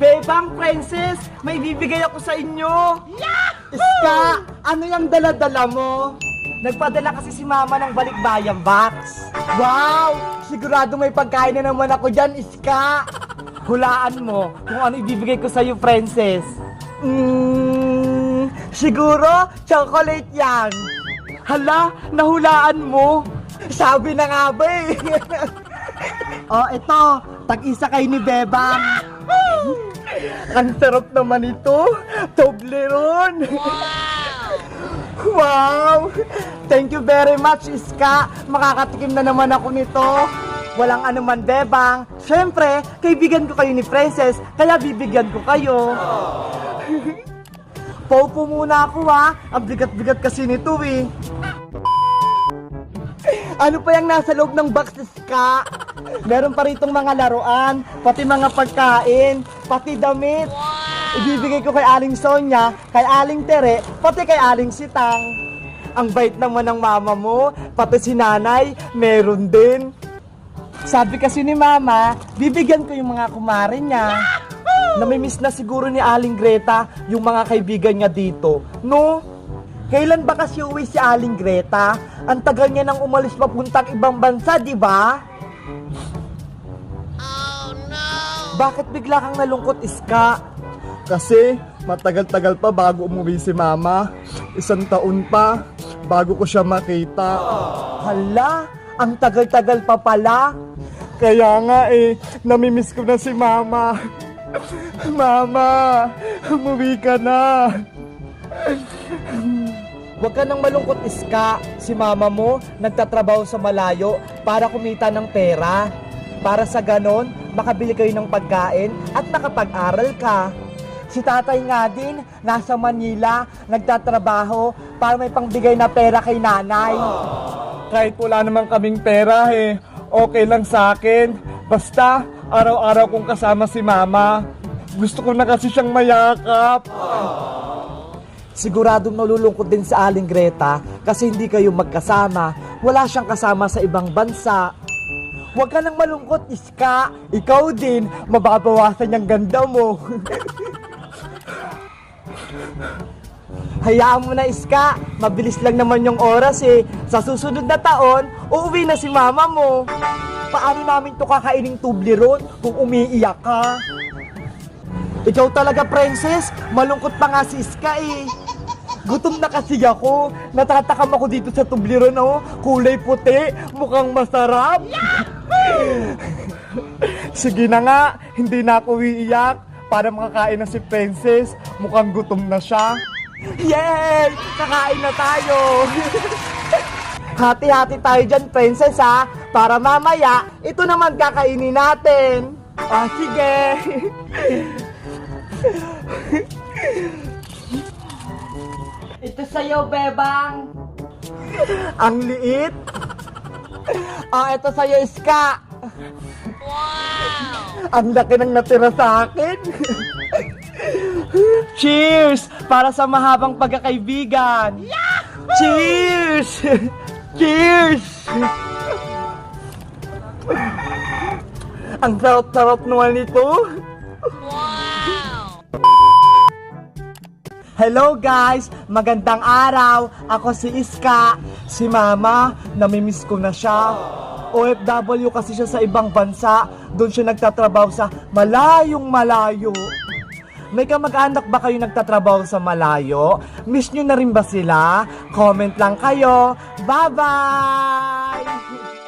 Bebang Princess, may bibigay ako sa inyo. Iska, ano yung dala-dala mo? Nagpadala kasi si mama ng balikbayan box. Wow! Sigurado may pagkain na naman ako dyan, Iska. Hulaan mo kung ano ibibigay ko sa'yo, Princess. Mm, siguro, chocolate yan. Hala, nahulaan mo. Sabi na nga ba eh. oh, ito. Tag-isa kay ni Bebang. Ang sarap naman ito. Toblerone. Wow! Thank you very much, Iska. Makakatikim na naman ako nito. Walang anuman, Bebang. Siyempre, kaibigan ko kayo ni Princess, kaya bibigyan ko kayo. Paupo muna ako ha. Ang bigat-bigat kasi nito eh. Ano pa yung nasa loob ng box, Iska? Meron pa ritong mga laruan, pati mga pagkain, pati damit. Ibibigay ko kay Aling Sonya, kay Aling Tere, pati kay Aling Sitang. Ang bait naman ng mama mo, pati si nanay, meron din. Sabi kasi ni mama, bibigyan ko yung mga kumare niya. Namimiss na siguro ni Aling Greta yung mga kaibigan niya dito. No? Kailan ba kasi uwi si Aling Greta? Ang tagal niya nang umalis papuntang ibang bansa, di ba? Bakit bigla kang nalungkot, Iska? Kasi matagal-tagal pa bago umuwi si Mama. Isang taon pa bago ko siya makita. Hala, ang tagal-tagal pa pala. Kaya nga eh, namimiss ko na si Mama. Mama, umuwi ka na. Huwag ka nang malungkot, Iska. Si mama mo nagtatrabaho sa malayo para kumita ng pera. Para sa ganon, makabili kayo ng pagkain at makapag-aral ka. Si tatay nga din, nasa Manila, nagtatrabaho para may pangbigay na pera kay nanay. Kahit wala naman kaming pera eh, okay lang sa akin. Basta, araw-araw kong kasama si mama. Gusto ko na kasi siyang mayakap. Siguradong nalulungkot din sa Aling Greta kasi hindi kayo magkasama. Wala siyang kasama sa ibang bansa. Huwag ka nang malungkot, Iska. Ikaw din, mababawasan yung ganda mo. Hayaan mo na, Iska. Mabilis lang naman yung oras eh. Sa susunod na taon, uuwi na si mama mo. Paano namin to kakaining tubleron kung umiiyak ka? Ikaw talaga, princess. Malungkot pa nga si Iska eh. Gutom na kasi ako. Natatakam ako dito sa Toblerone, oh. Kulay puti. Mukhang masarap. Sige na nga. Hindi na ako iiyak. Para makakain na si Princess. Mukhang gutom na siya. Yay! Kakain na tayo. Hati-hati tayo dyan, Princess, ha? Para mamaya, ito naman kakainin natin. Ah, sige. Ito sa'yo, Bebang. Ang liit. Ah, ito sa'yo, Iska. Wow! Ang laki ng natira sa akin. Cheers! Para sa mahabang pagkakaibigan. Cheers! Cheers! Ang sarap-sarap naman nito. Hello guys! Magandang araw! Ako si Iska. Si Mama, namimiss ko na siya. OFW kasi siya sa ibang bansa. Doon siya nagtatrabaho sa malayong malayo. May kamag-anak ba kayo nagtatrabaho sa malayo? Miss nyo na rin ba sila? Comment lang kayo. Bye-bye!